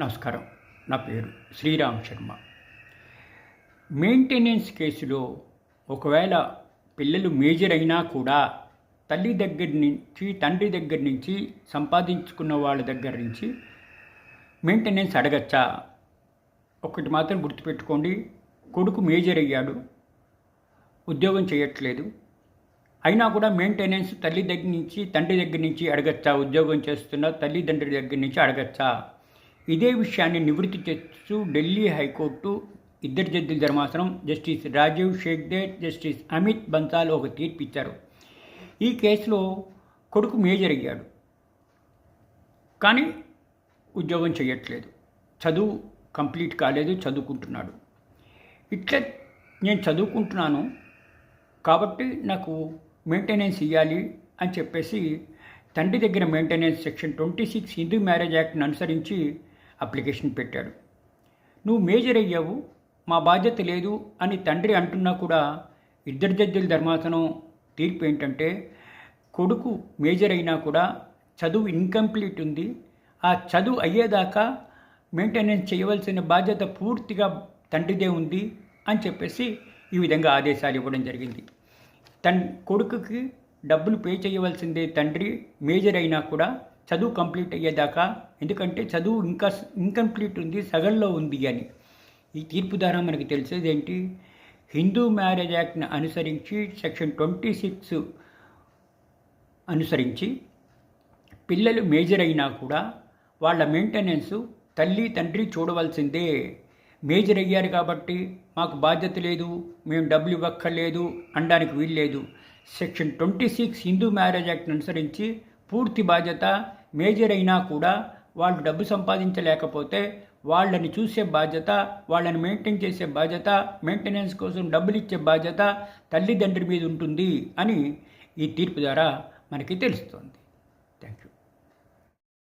నమస్కారం. నా పేరు శ్రీరామ్ శర్మ. మెయింటెనెన్స్ కేసులో ఒకవేళ పిల్లలు మేజర్ అయినా కూడా తల్లి దగ్గర నుంచి తండ్రి దగ్గర నుంచి సంపాదించుకున్న వాళ్ళ దగ్గర నుంచి మెయింటెనెన్స్ అడగచ్చా? ఒకటి మాత్రం గుర్తుపెట్టుకోండి. కొడుకు మేజర్ అయ్యాడు. ఉద్యోగం చేయట్లేదు. అయినా కూడా మెయింటెనెన్స్ తల్లి దగ్గర నుంచి తండ్రి దగ్గర నుంచి అడగచ్చా? ఉద్యోగం చేస్తున్న తల్లిదండ్రుల దగ్గర నుంచి అడగచ్చా? ఇదే విషయాన్ని నివృత్తి చేస్తూ ఢిల్లీ హైకోర్టు ఇద్దరు జడ్జిల ధర్మాసనం జస్టిస్ రాజీవ్ షేక్దే జస్టిస్ అమిత్ బన్సాల్ ఒక తీర్పు ఇచ్చారు. ఈ కేసులో కొడుకు మేజర్ అయ్యాడు. కానీ ఉద్యోగం చేయట్లేదు. చదువు కంప్లీట్ కాలేదు చదువుకుంటున్నాడు. ఇట్లా నేను చదువుకుంటున్నాను కాబట్టి నాకు మెయింటెనెన్స్ ఇవ్వాలి అని చెప్పేసి తండ్రి దగ్గర maintenance section twenty six Hindu marriage యాక్ట్ని అనుసరించి అప్లికేషన్ పెట్టాడు. నువ్వు మేజర్ అయ్యావు మా బాధ్యత లేదు అని తండ్రి అంటున్నా కూడా ఇద్దరు జడ్జిల ధర్మాసనం తీర్పు ఏంటంటే కొడుకు మేజర్ అయినా కూడా చదువు ఇన్కంప్లీట్ ఉంది. ఆ చదువు అయ్యేదాకా మెయింటెనెన్స్ చేయవలసిన బాధ్యత పూర్తిగా తండ్రిదే ఉంది అని చెప్పేసి ఈ విధంగా ఆదేశాలు ఇవ్వడం జరిగింది. తన్ కొడుకుకి డబ్బులు పే చేయవలసిందే తండ్రి మేజర్ అయినా కూడా చదువు కంప్లీట్ అయ్యేదాకా ఎందుకంటే చదువు ఇంకా ఇన్కంప్లీట్ ఉంది సగంలో ఉంది అని. ఈ తీర్పు ద్వారా మనకి తెలిసేది ఏంటి? హిందూ మ్యారేజ్ యాక్ట్ని అనుసరించి సెక్షన్ ట్వంటీ సిక్స్ అనుసరించి పిల్లలు మేజర్ అయినా కూడా వాళ్ళ మెయింటెనెన్స్ తల్లి తండ్రి చూడవలసిందే. మేజర్ అయ్యారు కాబట్టి మాకు బాధ్యత లేదు మేము డబ్బులు ఇవ్వక్కర్లేదు అనడానికి వీల్లేదు. Section twenty six Hindu marriage act అనుసరించి పూర్తి బాధ్యత మేజర్ అయినా కూడా వాళ్ళు డబ్బు సంపాదించలేకపోతే వాళ్ళని చూసే బాధ్యత వాళ్ళని మెయింటైన్ చేసే బాధ్యత మెయింటెనెన్స్ కోసం డబ్బులు ఇచ్చే బాధ్యత తల్లిదండ్రి మీద ఉంటుంది అని ఈ తీర్పు ద్వారా మనకి తెలుస్తుంది.